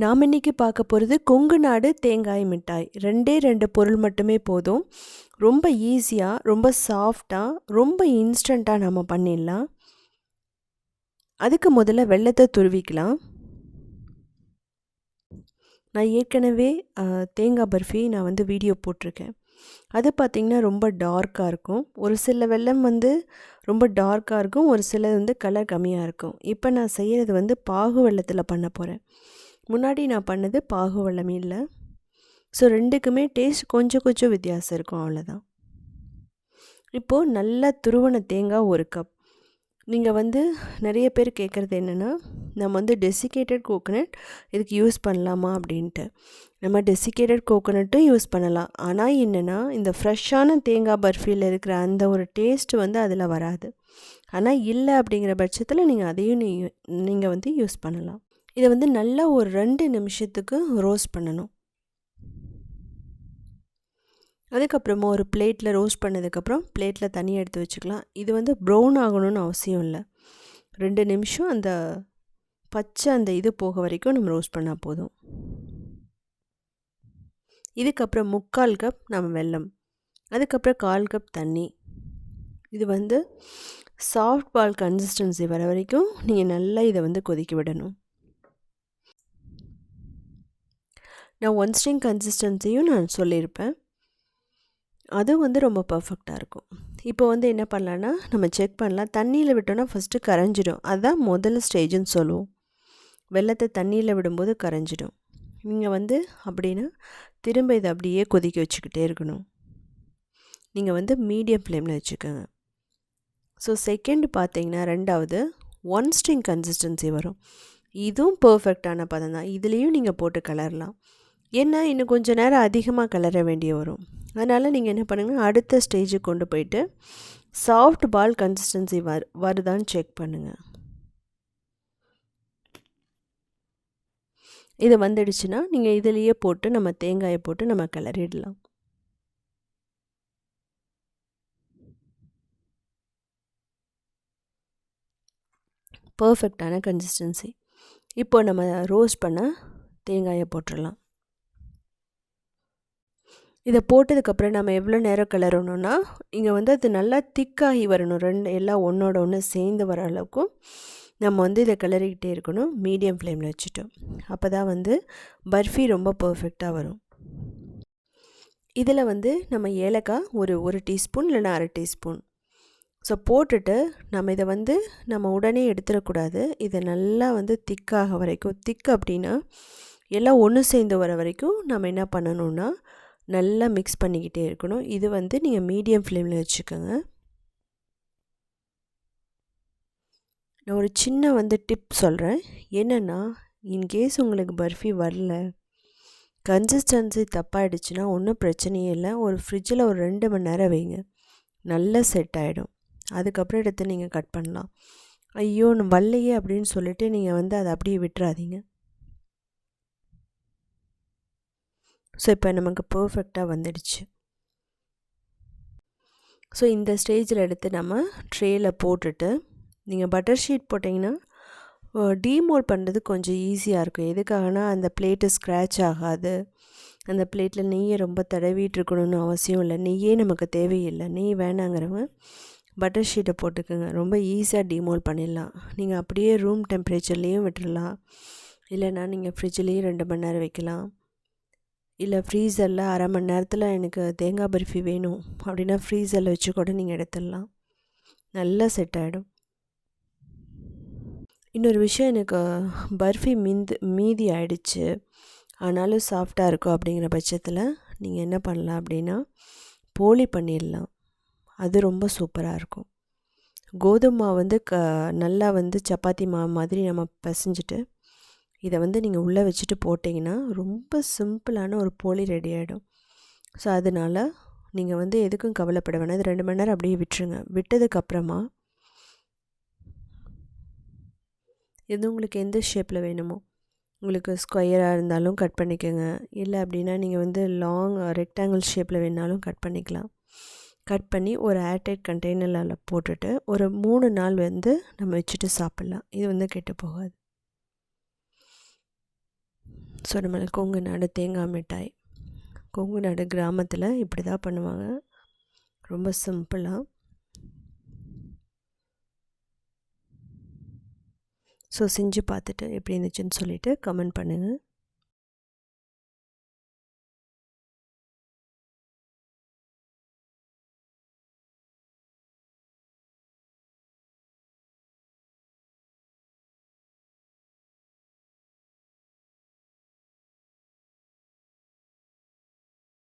நாம் இன்றைக்கி பார்க்க போகிறது கொங்கு நாடு தேங்காய் மிட்டாய். ரெண்டே ரெண்டு பொருள் மட்டுமே போதும். ரொம்ப ஈஸியாக ரொம்ப சாஃப்டாக ரொம்ப இன்ஸ்டண்ட்டாக நம்ம பண்ணிடலாம். அதுக்கு முதல்ல வெள்ளத்தை துருவிக்கலாம். நான் ஏற்கனவே தேங்காய் பர்ஃபி நான் வந்து வீடியோ போட்டிருக்கேன். அது பார்த்திங்கன்னா ரொம்ப டார்க்காக இருக்கும். ஒரு சில வெள்ளம் வந்து ரொம்ப டார்க்காக இருக்கும். ஒரு சிலது வந்து கலர் கம்மியாக இருக்கும். இப்போ நான் செய்கிறது வந்து பாகு வெள்ளத்தில் பண்ண போகிறேன் முன்னாடி நான் பண்ணது பாகு இல்லை. ஸோ ரெண்டுக்குமே டேஸ்ட் கொஞ்சம் கொஞ்சம் வித்தியாசம் இருக்கும் அவ்வளோதான் இப்போது நல்லா துருவன தேங்காய் ஒரு கப் நீங்கள் வந்து நிறைய பேர் கேட்குறது என்னென்னா நம்ம வந்து டெசிகேட்டட் கோகோனட் இதுக்கு யூஸ் பண்ணலாமா அப்படின்ட்டு. நம்ம டெசிகேட்டட் கோகோனட்டும் யூஸ் பண்ணலாம். ஆனால் என்னென்னா இந்த ஃப்ரெஷ்ஷான தேங்காய் பர்ஃபியில் இருக்கிற அந்த ஒரு டேஸ்ட்டு வந்து அதில் வராது. ஆனால் இல்லை அப்படிங்கிற பட்சத்தில் நீங்கள் அதையும் நீங்கள் நீங்கள் வந்து யூஸ் பண்ணலாம். இதை வந்து நல்லா ஒரு ரெண்டு நிமிஷத்துக்கு ரோஸ்ட் பண்ணணும். அதுக்கப்புறமா ஒரு பிளேட்டில் ரோஸ்ட் பண்ணதுக்கப்புறம் பிளேட்டில் தனியாக எடுத்து வச்சுக்கலாம். இது வந்து ப்ரௌன் ஆகணும்னு அவசியம் இல்லை. ரெண்டு நிமிஷம் அந்த பச்சை அந்த இது போக வரைக்கும் நம்ம ரோஸ்ட் பண்ணால் போதும். இதுக்கப்புறம் முக்கால் கப் நம்ம வெல்லம். அதுக்கப்புறம் கால் கப் தண்ணி. இது வந்து சாஃப்ட் பால் கன்சிஸ்டன்சி வர வரைக்கும் நீங்கள் நல்லா இதை வந்து கொதிக்க விடணும். நான் ஒன் ஸ்ட்ரிங் கன்சிஸ்டன்சியும் நான் சொல்லியிருப்பேன். அது வந்து ரொம்ப பர்ஃபெக்டாக இருக்கும். இப்போ வந்து என்ன பண்ணலான்னா நம்ம செக் பண்ணலாம். தண்ணியில் விட்டோன்னா ஃபஸ்ட்டு கரைஞ்சிடும். அதுதான் முதல் ஸ்டேஜுன்னு சொல்லுவோம். வெள்ளத்தை தண்ணியில் விடும்போது கரைஞ்சிடும். நீங்கள் வந்து அப்படின்னா திரும்ப இதை அப்படியே கொதிக்க வச்சுக்கிட்டே இருக்கணும். நீங்கள் வந்து மீடியம் ஃப்ளேமில் வச்சுக்கோங்க. ஸோ செகண்ட் பார்த்தீங்கன்னா ரெண்டாவது ஒன் ஸ்ட்ரிங் கன்சிஸ்டன்சி வரும். இதுவும் பர்ஃபெக்டான பதம் தான். இதுலேயும் நீங்கள் போட்டு கலரலாம். ஏன்னா இன்னும் கொஞ்சம் நேரம் அதிகமாக கலர வேண்டிய வரும். அதனால் நீங்கள் என்ன பண்ணுங்கள் அடுத்த ஸ்டேஜுக்கு கொண்டு போயிட்டு சாஃப்ட் பால் கன்சிஸ்டன்சி வரு வருதான்னு செக் பண்ணுங்கள் இது வந்துடுச்சுன்னா நீங்கள் இதுலேயே போட்டு நம்ம தேங்காயை போட்டு நம்ம கிளறிடலாம் பர்ஃபெக்டான கன்சிஸ்டன்சி இப்போ நம்ம ரோஸ்ட் பண்ண தேங்காயை போட்டுடலாம். இதை போட்டதுக்கப்புறம் நம்ம எவ்வளோ நேரம் கிளறணும்னா இங்கே வந்து அது நல்லா திக்காகி வரணும். ரெண்டு எல்லாம் ஒன்றோட ஒன்று சேர்ந்து வர அளவுக்கும் நம்ம வந்து இதை கிளறிக்கிட்டே இருக்கணும். மீடியம் ஃப்ளேமில் வச்சுட்டோம். அப்போ தான் வந்து பர்ஃபி ரொம்ப பர்ஃபெக்டாக வரும். இதில் வந்து நம்ம ஏலக்காய் ஒரு ஒரு டீஸ்பூன் இல்லைன்னா அரை டீஸ்பூன். ஸோ போட்டுட்டு நம்ம இதை வந்து நம்ம உடனே எடுத்துடக்கூடாது. இதை நல்லா வந்து திக்காக வரைக்கும் திக் அப்படின்னா எல்லாம் ஒன்று சேர்ந்து வர வரைக்கும் நம்ம என்ன பண்ணணுன்னா நல்லா மிக்ஸ் பண்ணிக்கிட்டே இருக்கணும். இது வந்து நீங்கள் மீடியம் ஃப்ளேமில் வச்சுக்கோங்க. நான் ஒரு சின்ன வந்து டிப் சொல்கிறேன் என்னென்னா இன்கேஸ் உங்களுக்கு பர்ஃபி வரல கன்சிஸ்டன்சி தப்பாயிடுச்சுன்னா ஒன்றும் பிரச்சனையே இல்லை. ஒரு ஃப்ரிட்ஜில் ஒரு ரெண்டு மணி நேரம் வைங்க. நல்லா செட் ஆகிடும் அதுக்கப்புறம் எடுத்து நீங்கள் கட் பண்ணலாம். ஐயோ வரலையே அப்படின்னு சொல்லிட்டு நீங்கள் வந்து அதை அப்படியே விட்டுறாதீங்க. ஸோ இப்போ நமக்கு பர்ஃபெக்டாக வந்துடுச்சு. ஸோ இந்த ஸ்டேஜில் எடுத்து நம்ம ட்ரேயில் போட்டுட்டு நீங்கள் பட்டர் ஷீட் போட்டிங்கன்னா டீமோல் பண்ணுறது கொஞ்சம் ஈஸியாக இருக்கும். எதுக்காகனா அந்த பிளேட்டு ஸ்க்ராட்ச் ஆகாது. அந்த பிளேட்டில் நெய்யை ரொம்ப தடவிட்டு இருக்கணும்னு அவசியம் இல்லை. நெய்யே நமக்கு தேவையில்லை. நெய் வேணாங்கிறவங்க பட்டர் ஷீட்டை போட்டுக்கோங்க. ரொம்ப ஈஸியாக டீமோல் பண்ணிடலாம். நீங்கள் அப்படியே ரூம் டெம்பரேச்சர்லேயும் விட்டுடலாம் இல்லைனா நீங்கள் ஃப்ரிட்ஜ்லேயும் ரெண்டு மணி நேரம் வைக்கலாம். இல்லை ஃப்ரீசரில் அரை மணி நேரத்தில் எனக்கு தேங்காய் பர்ஃபி வேணும் அப்படின்னா ஃப்ரீசரில் வச்சு கூட நீங்கள் எடுத்துடலாம். நல்லா செட் ஆகிடும் இன்னொரு விஷயம் எனக்கு பர்ஃபி மீந்து மீதி ஆயிடுச்சு. ஆனாலும் சாஃப்டாக இருக்கும் அப்படிங்கிற பட்சத்தில் நீங்கள் என்ன பண்ணலாம் அப்படின்னா போலி பண்ணிடலாம். அது ரொம்ப சூப்பராக இருக்கும். கோதுமை மாவு வந்து க நல்லா வந்து சப்பாத்தி மாவு மாதிரி நம்ம பிசைஞ்சிட்டு இதை வந்து நீங்கள் உள்ளே வச்சுட்டு போட்டிங்கன்னா ரொம்ப சிம்பிளான ஒரு போலி ரெடி ஆகிடும் ஸோ அதனால் நீங்கள் வந்து எதுக்கும் கவலைப்பட வேணாம். இது ரெண்டு மணி நேரம் அப்படியே விட்டுருங்க. விட்டதுக்கப்புறமா இது உங்களுக்கு எந்த ஷேப்பில் வேணுமோ உங்களுக்கு ஸ்கொயராக இருந்தாலும் கட் பண்ணிக்கோங்க. இல்லை அப்படின்னா நீங்கள் வந்து லாங் ரெக்டாங்கிள் ஷேப்பில் வேணாலும் கட் பண்ணிக்கலாம். கட் பண்ணி ஒரு ஏர்டைட் கண்டெய்னரில் போட்டுட்டு ஒரு மூணு நாள் வந்து நம்ம வச்சுட்டு சாப்பிட்லாம். இது வந்து கெட்டு போகாது. ஸோ கொங்கு நாடு தேங்காய் மிட்டாய். கொங்கு நாடு கிராமத்தில் இப்படி தான் பண்ணுவாங்க. ரொம்ப சிம்பிளாக ஸோ செஞ்சு பார்த்துட்டு எப்படி இருந்துச்சுன்னு சொல்லிவிட்டு கமெண்ட் பண்ணுங்கள்